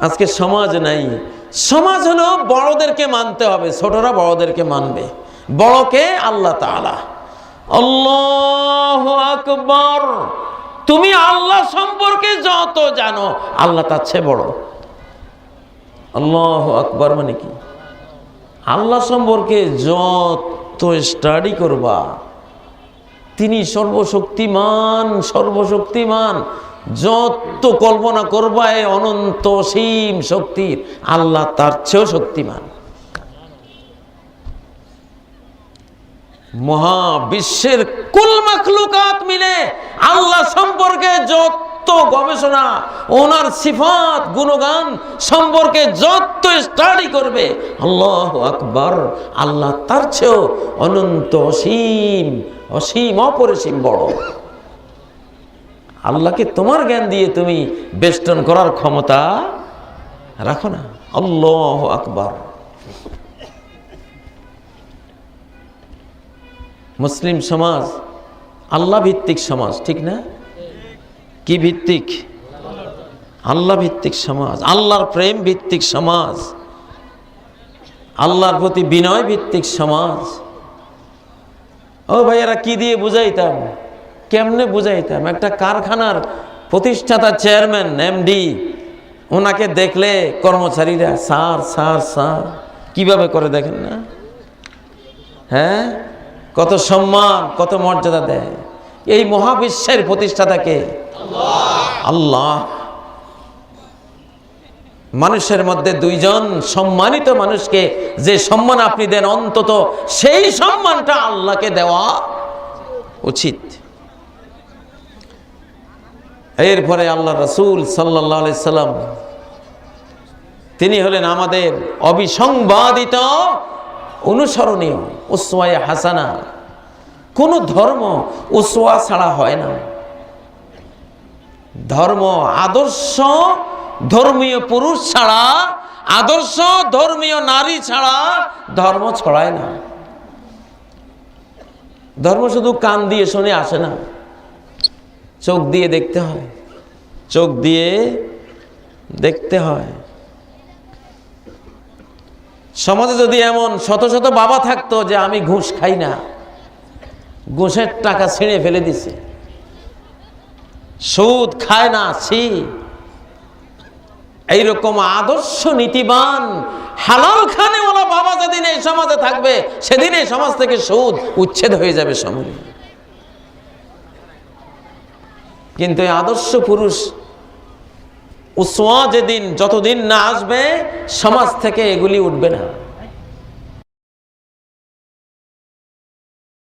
আজকে সমাজ নাই। সমাজ হলো বড়দেরকে মানতে হবে, ছোটরা বড়দেরকে মানবে। বড়কে আল্লাহ তাআলা। আল্লাহ আকবর। তুমি আল্লাহ সম্পর্কে যত জানো, আল্লাহ তার চেয়ে বড়। আল্লাহ আকবর মানে কি? আল্লাহ সম্পর্কে যত স্টাডি করবা, তিনি সর্বশক্তিমান সর্বশক্তিমান। যত কল্পনা করবা এই অনন্ত সীম শক্তির, আল্লাহ তার চেয়েও শক্তিমান। মহাবিশ্বের কুল মাখলুকাত মিলে আল্লাহ সম্পর্কে যত গবেষণা, ওনার সিফাত, গুণগান সম্পর্কে যত স্টাডি করবে, আল্লাহ আকবর, আল্লাহ তার চেয়েও অনন্ত অসীম অসীম অপরিসীম বড়। আল্লাহকে তোমার জ্ঞান দিয়ে তুমি বেষ্টন করার ক্ষমতা রাখো না। আল্লাহ আকবর। মুসলিম সমাজ আল্লাহ ভিত্তিক সমাজ, ঠিক না? কি ভিত্তিক? আল্লাহ ভিত্তিক সমাজ, আল্লাহর প্রেম ভিত্তিক সমাজ, আল্লাহর প্রতি বিনয় ভিত্তিক সমাজ। ও ভাইয়ারা, কি দিয়ে বুঝাইতাম? কেমনে বুঝাইতাম? একটা কারখানার প্রতিষ্ঠাতা চেয়ারম্যান, এমডি ওনাকে দেখলে কর্মচারীরা সার সার সার কীভাবে করে দেখেন না? হ্যাঁ? কত সম্মান, কত মর্যাদা দেয়। এই মহাবিশ্বের প্রতিষ্ঠাতাকে আল্লাহ। মানুষের মধ্যে দুইজন সম্মানিত মানুষকে যে সম্মান আপনি দেন অন্তত সেই সম্মানটা আল্লাহকে দেওয়া উচিত। এরপরে আল্লাহ রসুল সাল্লাহ সাল্লাম, তিনি হলেন আমাদের অবিসংবাদিত, অনুসরণীয় উসওয়ায় হাসানা। কোন ধর্ম উসওয়া ছাড়া হয় না। ধর্ম আদর্শ, ধর্মীয় পুরুষ ছাড়া, আদর্শ, ধর্মীয় নারী ছাড়া ধর্ম ছড়ায় না। ধর্ম শুধু কান দিয়ে শুনে আসে না। চোখ দিয়ে দেখতে হয়। চোখ দিয়ে দেখতে হয়। সমাজে যদি এমন শত শত বাবা থাকতো যে আমি ঘুষ খাই না, ঘুষের টাকা ছিঁড়ে ফেলে দিছে। সুদ খায় না, ছি। এইরকম আদর্শ, নীতিবান, হালাল খানেওয়ালা বাবা যেদিন এই সমাজে থাকবে, সেদিন এই সমাজ থেকে সুদ উচ্ছেদ হয়ে যাবে সমূলে কিন্তু এই আদর্শ পুরুষ উসওয়া যেদিন যতদিন না আসবে সমাজ থেকে এগুলি উঠবে না।